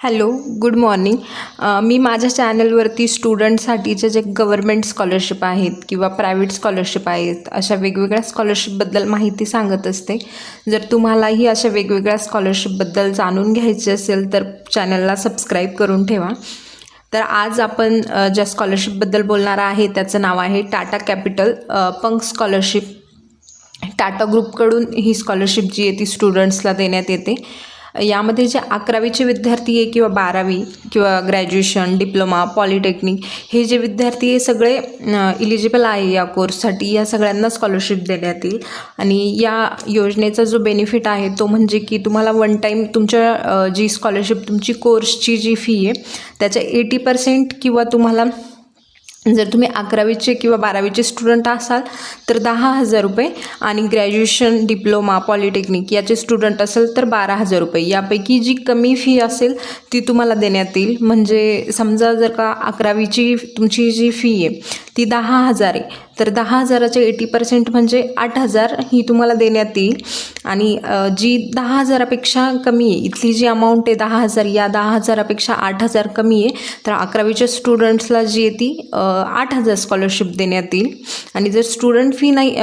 Hello good morning मी माझ्या चॅनलवरती स्टुडंटसाठीचे जे गव्हर्मेंट स्कॉलरशिप आहेत किंवा प्रायव्हेट स्कॉलरशिप आहेत अशा वेगवेगळ्या स्कॉलरशिपबद्दल माहिती सांगत असते. जर तुम्हालाही अशा वेगवेगळ्या स्कॉलरशिपबद्दल जाणून घ्यायचे असेल तर चॅनलला सबस्क्राईब करून ठेवा. तर आज आपण ज्या स्कॉलरशिपबद्दल बोलणार आहे त्याचं नाव आहे टाटा कॅपिटल. पंक स्कॉलरशिप टाटा ग्रुपकडून ही स्कॉलरशिप जी आहे ती स्टुडंट्सला देण्यात येते. यामध्ये जे अकरावीचे विद्यार्थी आहे किंवा बारावी किंवा ग्रॅज्युएशन डिप्लोमा पॉलिटेक्निक हे जे विद्यार्थी आहे सगळे इलिजिबल आहे या कोर्ससाठी या सगळ्यांना स्कॉलरशिप देण्यात येईल. आणि या योजनेचा जो बेनिफिट आहे तो म्हणजे की तुम्हाला वन टाईम तुमच्या जी स्कॉलरशिप तुमची कोर्सची जी फी आहे त्याच्या एटी पर्सेंट किंवा तुम्हाला जर तुम्ही अकरावीचे किंवा बारावीचे स्टुडंट असाल तर दहा हजार रुपये आणि ग्रॅज्युएशन डिप्लोमा पॉलिटेक्निक याचे स्टुडंट असेल तर बारा हजार रुपये. यापैकी जी कमी फी असेल ती तुम्हाला देण्यात येईल. म्हणजे समजा जर का अकरावीची तुमची जी फी आहे ती दहा हजार आहे. तर दहा हजाराचे एटी पर्सेंट म्हणजे आठ हजार ही तुम्हाला देण्यात येईल. आणि जी दहा हजारापेक्षा कमी आहे इथली जी अमाऊंट आहे दहा हजार या दहा हजारापेक्षा आठ हजार कमी आहे तर अकरावीच्या स्टुडंट्सला जी आहे ती आठ हजार स्कॉलरशिप देण्यात येईल. आणि जर स्टुडंट फी नाही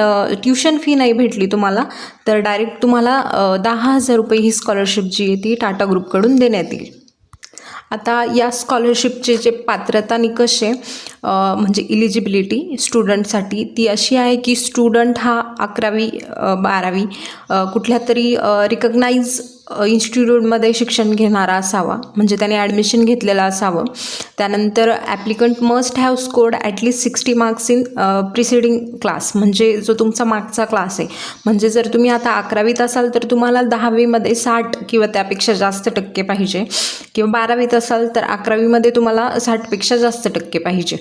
ट्युशन फी नाही भेटली तुम्हाला तर डायरेक्ट तुम्हाला दहा हजार रुपये ही स्कॉलरशिप जी आहे ती टाटा ग्रुपकडून देण्यात येईल. आता या स्कॉलरशिपचे जे पात्रता निकष आहे म्हणजे इलिजिबिलिटी स्टुडंटसाठी ती अशी आहे की स्टुडंट हा अकरावी बारावी कुठल्या तरी रिकग्नाईज इन्स्टिट्यूटमध्ये शिक्षण घेणारा असावा म्हणजे त्याने ॲडमिशन घेतलेलं असावं. त्यानंतर applicant must have scored at least sixty marks in preceding class म्हणजे जो तुमचा मागचा क्लास आहे. म्हणजे जर तुम्ही आता अकरावीत असाल तर तुम्हाला दहावीमध्ये साठ किंवा त्यापेक्षा जास्त टक्के पाहिजे. किंवा बारावीत असाल तर अकरावीमध्ये तुम्हाला साठपेक्षा जास्त टक्के पाहिजे.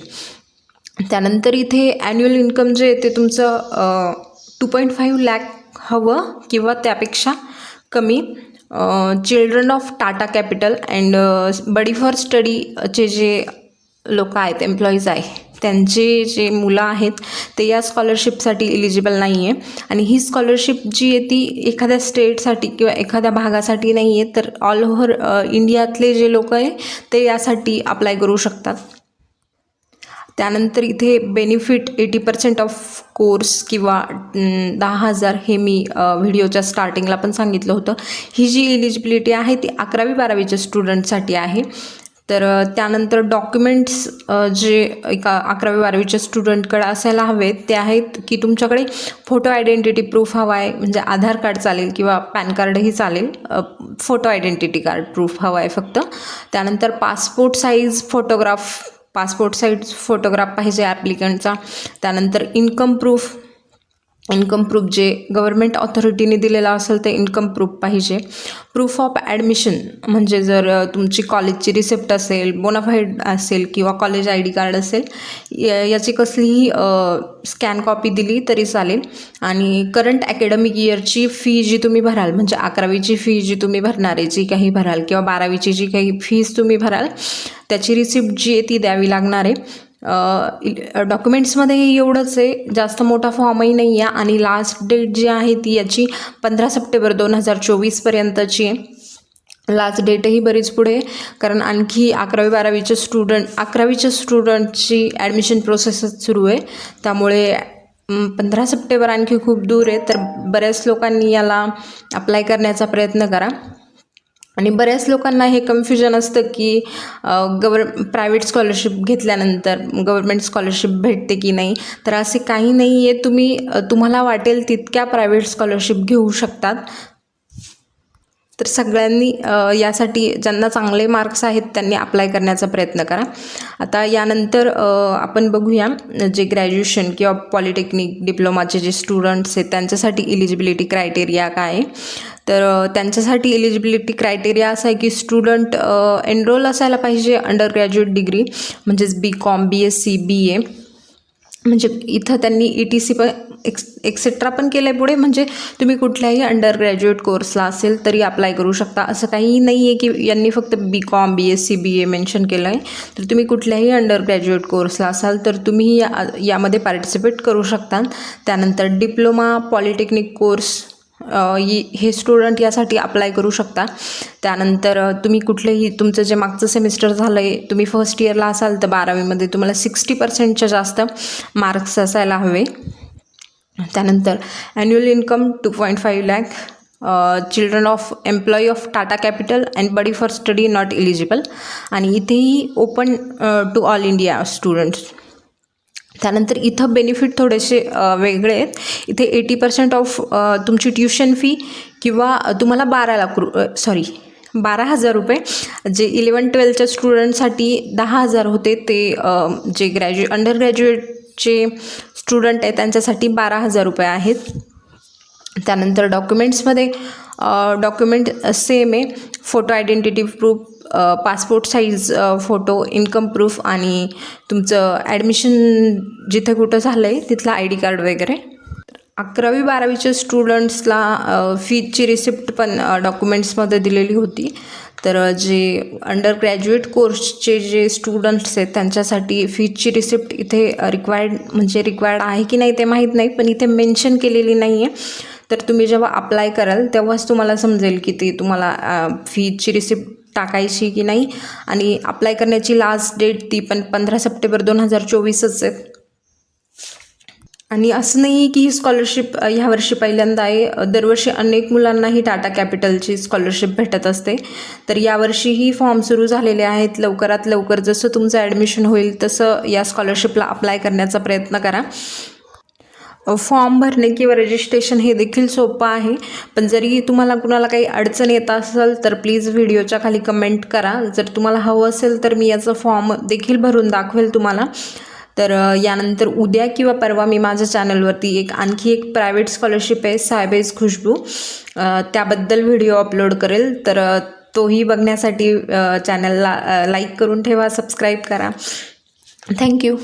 त्यानंतर इथे ॲन्युअल इन्कम जे आहे ते तुमचं टू पॉईंट फाईव्ह लॅक हवं किंवा त्यापेक्षा कमी. Children of Tata capital and buddy for स्टडीचे जे लोक आहेत एम्प्लॉईज आहे त्यांचे जे मुलं आहेत ते या स्कॉलरशिपसाठी इलिजिबल नाही आहे आणि ही स्कॉलरशिप जी आहे ती एखाद्या स्टेटसाठी किंवा एखाद्या भागासाठी नाही आहे तर ऑल ओव्हर इंडियातले जे लोक आहे ते यासाठी अप्लाय करू शकतात. त्यानंतर इथे benefit eighty percent of course किंवा दहा हजार हे मी व्हिडिओच्या स्टार्टिंगला पण सांगितलं होतं. ही जी इलिजिबिलिटी आहे ती अकरावी बारावीच्या स्टुडंटसाठी आहे. तर त्यानंतर डॉक्युमेंट्स जे एका अकरावी बारावीच्या स्टुडंटकडे असायला हवेत ते आहेत की तुमच्याकडे फोटो आयडेंटिटी प्रूफ हवा आहे म्हणजे आधार कार्ड चालेल किंवा पॅन कार्डही चालेल. फोटो आयडेंटिटी कार्ड प्रूफ हवा आहे फक्त. त्यानंतर passport size photograph passport size photograph पाहिजे ॲप्लिकंटचा त्यानंतर इन्कम प्रूफ इन्कम प्रूफ जे गव्हर्मेंट ऑथॉरिटीने दिलेला असेल ते इन्कम प्रूफ पाहिजे. प्रूफ ऑफ ॲडमिशन म्हणजे जर तुमची कॉलेजची रिसिप्ट असेल बोनाफाईड असेल किंवा कॉलेज आय डी कार्ड असेल या- याची कसलीही स्कॅन कॉपी दिली तरी चालेल. आणि करंट अकॅडमिक इयरची फी जी तुम्ही भराल म्हणजे अकरावीची फी जी तुम्ही भरणार आहे जी काही भराल किंवा बारावीची जी काही फीज तुम्ही भराल त्याची रिसिप्ट जी आहे ती द्यावी लागणार आहे. डॉक्युमेंट्समध्ये एवढंच आहे. जास्त मोठा फॉर्मही नाही आहे आणि लास्ट डेट जी आहे ती याची पंधरा सप्टेंबर दोन हजार चोवीसपर्यंतची आहे. लास्ट डेटही बरीच पुढे कारण आणखी अकरावी बारावीचे स्टुडंट अकरावीच्या स्टुडंटची ॲडमिशन प्रोसेसच सुरू आहे. त्यामुळे पंधरा सप्टेंबर आणखी खूप दूर आहे. तर बऱ्याच लोकांनी याला अप्लाय करण्याचा प्रयत्न करा. आणि बऱ्याच लोकांना हे कन्फ्युजन असतं की गवर प्रायव्हेट स्कॉलरशिप घेतल्यानंतर गव्हर्मेंट स्कॉलरशिप भेटते की नाही? तर असे काही नाही आहे तुम्ही तुम्हाला वाटेल तितक्या प्रायव्हेट स्कॉलरशिप घेऊ शकतात. तर सगळ्यांनी यासाठी ज्यांना चांगले मार्क्स आहेत त्यांनी अप्लाय करण्याचा प्रयत्न करा. आता यानंतर आपण बघूया जे ग्रॅज्युएशन किंवा पॉलिटेक्निक डिप्लोमाचे जे स्टुडंट्स आहेत त्यांच्यासाठी इलिजिबिलिटी क्रायटेरिया काय आहे. तर त्यांच्यासाठी इलिजिबिलिटी क्रायटेरिया असा आहे की स्टुडंट एनरोल असायला पाहिजे अंडर ग्रॅज्युएट डिग्री म्हणजेच B com B S C B A म्हणजे इथं त्यांनी ई टी सी पण एक्स एक्सेट्रा पण केलं आहे पुढे. म्हणजे तुम्ही कुठल्याही अंडर ग्रॅज्युएट कोर्सला असेल तरी अप्लाय करू शकता. असं काही नाही आहे की यांनी फक्त B com B S C B A mention केलं आहे तर तुम्ही कुठल्याही अंडर ग्रॅज्युएट कोर्सला असाल तर तुम्ही या यामध्ये पार्टिसिपेट करू शकता. त्यानंतर डिप्लोमा पॉलिटेक्निक कोर्स हे स्टुडंट यासाठी अप्लाय करू शकता. त्यानंतर तुम्ही कुठलेही तुमचं जे मागचं सेमिस्टर झालं आहे तुम्ही फर्स्ट इयरला असाल तर बारावीमध्ये तुम्हाला सिक्स्टी पर्सेंटच्या जास्त मार्क्स असायला हवे. त्यानंतर annual income two point five lakh children of employee of Tata capital and buddy for study not eligible आणि इथेही open to all India students त्यानंतर इथं बेनिफिट थोडेसे वेगळे आहेत. इथे एटी पर्सेंट ऑफ तुमची ट्युशन फी किंवा तुम्हाला बारा लाख रु सॉरी बारा हजार रुपये. जे इलेवन ट्वेल्थच्या स्टुडंटसाठी दहा हजार होते ते जे ग्रॅज्यु अंडर ग्रॅज्युएटचे स्टुडंट आहे त्यांच्यासाठी बारा हजार रुपये आहेत. त्यानंतर डॉक्युमेंट्समध्ये डॉक्युमेंट सेम आहे. Photo identity proof passport size photo income proof आणि तुमचं ॲडमिशन जिथे कुठं झालं आहे तिथला आय डी कार्ड वगैरे. अकरावी बारावीच्या स्टुडंट्सला फीजची रिसिप्ट पण डॉक्युमेंट्समध्ये दिलेली होती. तर जे अंडर ग्रॅज्युएट कोर्सचे जे स्टुडंट्स आहेत त्यांच्यासाठी फीजची रिसिप्ट इथे रिक्वायर्ड म्हणजे रिक्वायर्ड आहे की नाही ते माहीत नाही पण इथे मेन्शन केलेली नाही आहे तर तुम्ही जेव्हा अप्लाय कराल तेव्हाच तुम्हाला समजेल की ते तुम्हाला फीजची रिसिप्ट टाकायची की नाही? आणि अप्लाय करण्याची लास्ट डेट ती पण पंधरा सप्टेंबर दोन हजार चोवीसच आहे. आणि असं नाही की ही स्कॉलरशिप ह्यावर्षी पहिल्यांदा आहे. दरवर्षी अनेक मुलांनाही टाटा कॅपिटलची स्कॉलरशिप भेटत असते. तर यावर्षीही फॉर्म सुरू झालेले आहेत. लवकरात लवकर जसं तुमचं ॲडमिशन होईल तसं या स्कॉलरशिपला अप्लाय करण्याचा प्रयत्न करा. फॉर्म भरणे किंवा रजिस्ट्रेशन हे देखील सोपं आहे. पण जरी तुम्हाला कुणाला काही अडचण येत असेल तर प्लीज व्हिडिओच्या खाली कमेंट करा. जर तुम्हाला हवं असेल तर मी याचं फॉर्म देखील भरून दाखवेल तुम्हाला. तर यानंतर उद्या किंवा परवा मी माझ्या चॅनलवरती एक आणखी एक प्रायव्हेट स्कॉलरशिप आहे सायबेज खुशबू. त्याबद्दल व्हिडिओ अपलोड करेल. तर तोही बघण्यासाठी चॅनलला लाईक करून ठेवा सबस्क्राईब करा. थँक्यू